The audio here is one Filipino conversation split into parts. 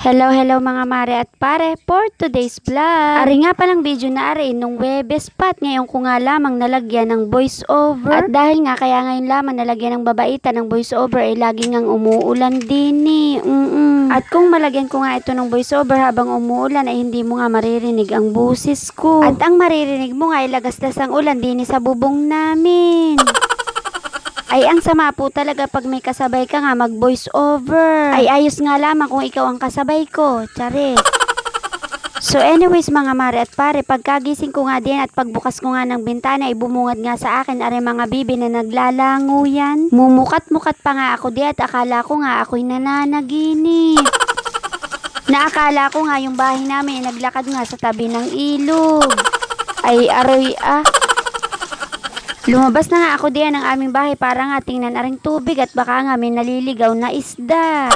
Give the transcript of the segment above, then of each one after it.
Hello, hello mga mare at pare for today's vlog. Ari nga palang video na ari nung Webes pat ngayon ko nga lamang nalagyan ng voice over. At dahil nga kaya ngayon lamang nalagyan ng babaita ng voice over ay lagi ngang umuulan din eh. Mm-mm. At kung malagyan ko nga ito ng voice over habang umuulan ay hindi mo nga maririnig ang busis ko. At ang maririnig mo nga ay lagasdas ang ulan din eh sa bubong namin. Ay, ang sama po talaga pag may kasabay ka nga mag voice over. Ay, ayos nga lamang kung ikaw ang kasabay ko. Charis. So anyways mga mare at pare, pagkagising ko nga din at pagbukas ko nga ng bintana ay bumungad nga sa akin are mga bibi na naglalango yan. Mumukat-mukat pa nga ako di at akala ko nga ako'y nananaginip. Naakala ko nga yung bahay namin ay naglakad nga sa tabi ng ilog. Ay aroy ah. Lumabas na nga ako diyan ng aming bahay para nga tingnan aring tubig at baka nga may naliligaw na isda.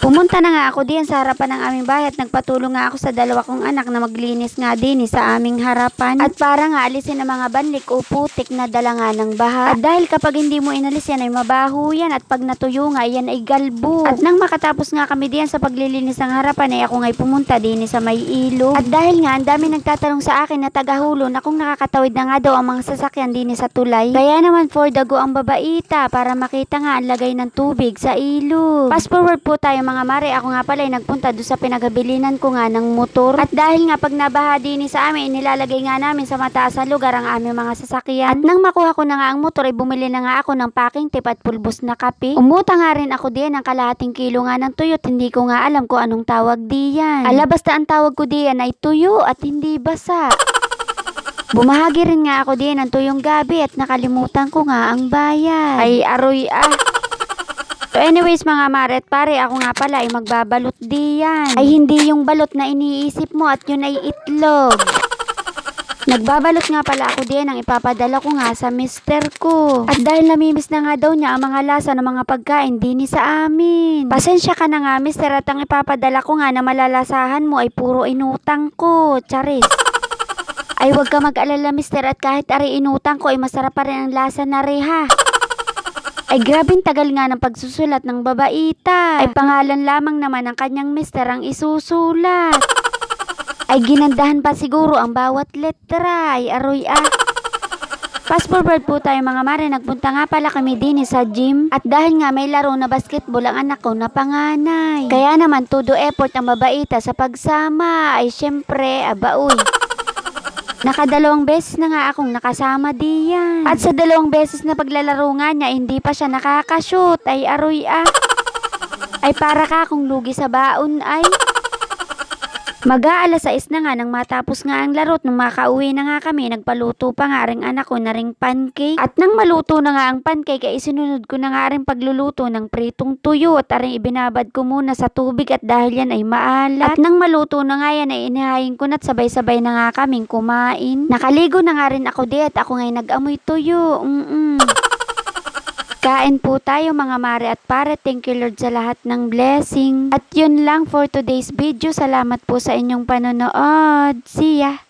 Pumunta na nga ako diyan sa harapan ng aming bahay at nagpatulong nga ako sa dalawa kong anak na maglinis nga din eh, sa aming harapan. At para nga alisin ang mga banlik o putik na dala nga ng baha. At dahil kapag hindi mo inalis yan ay mabaho yan at pag natuyo nga yan ay galbo. At nang makatapos nga kami diyan sa paglilinis ng harapan ay ako nga'y pumunta din eh, sa may ilog. At dahil nga ang dami nagtatanong sa akin na tagahulo na kung nakakatawid na nga daw ang mga sasakyan din eh, sa tulay. Kaya naman for dago ang babaita para makita nga ang lagay ng tubig sa ilog. Fast forward po tayo mga mare, ako nga pala ay nagpunta doon sa pinagabilinan ko nga ng motor. At dahil nga pag nabaha din sa amin, nilalagay nga namin sa mataas na lugar ang aming mga sasakyan. At nang makuha ko na nga ang motor, ay bumili na nga ako ng packing tip at pulbos na kape. Umuta nga rin ako diyan ng kalahating kilo nga ng tuyo at hindi ko nga alam kung anong tawag diyan. Ala basta ang tawag ko diyan ay tuyo at hindi basa. Bumahagi rin nga ako din ng tuyong gabi at nakalimutan ko nga ang bayad. Ay aroy ah. So anyways mga mare at pare, ako nga pala ay magbabalot diyan. Ay hindi yung balot na iniisip mo at yun ay itlog. Nagbabalot nga pala ako diyan ang ipapadala ko nga sa mister ko. At dahil namimiss na nga daw niya ang mga lasa ng mga pagkain din sa amin. Pasensya ka na nga mister at ang ipapadala ko nga na malalasahan mo ay puro inutang ko. Charis. Ay wag ka mag-alala mister at kahit ari inutang ko ay masarap pa rin ang lasa na reha. Ay grabing tagal nga ng pagsusulat ng babaita. Ay pangalan lamang naman ng kanyang mister ang isusulat. Ay ginandahan pa siguro ang bawat letra. Ay aroy ah. Fast forward po tayo mga mare, nagpunta nga pala kami din sa gym. At dahil nga may laro na basketball ang anak ko na panganay. Kaya naman todo effort ang babaita sa pagsama. Ay syempre, abaoy. Nakadalawang beses na nga akong nakasama diyan. At sa dalawang beses na paglalaro nga niya, hindi pa siya nakakashoot. Ay aroy ah. Ay para ka akong lugi sa baon ay. Mag-aalas 6 na nga nang matapos nga ang laro nung makauwi na nga kami, nagpaluto pa nga ring anak ko na ring pancake. At nang maluto na nga ang pancake ay isinunod ko na nga rin pagluluto ng pritong tuyo at aring ibinabad ko muna sa tubig at dahil yan ay maalat. At nang maluto na nga yan ay inihayin ko na at sabay-sabay na nga kaming kumain. Nakaligo na nga rin ako di at ako ngay nag-amoy tuyo. Mm-mm. Kain po tayo mga mare at pare. Thank you Lord sa lahat ng blessing. At yun lang for today's video. Salamat po sa inyong panonood. See ya!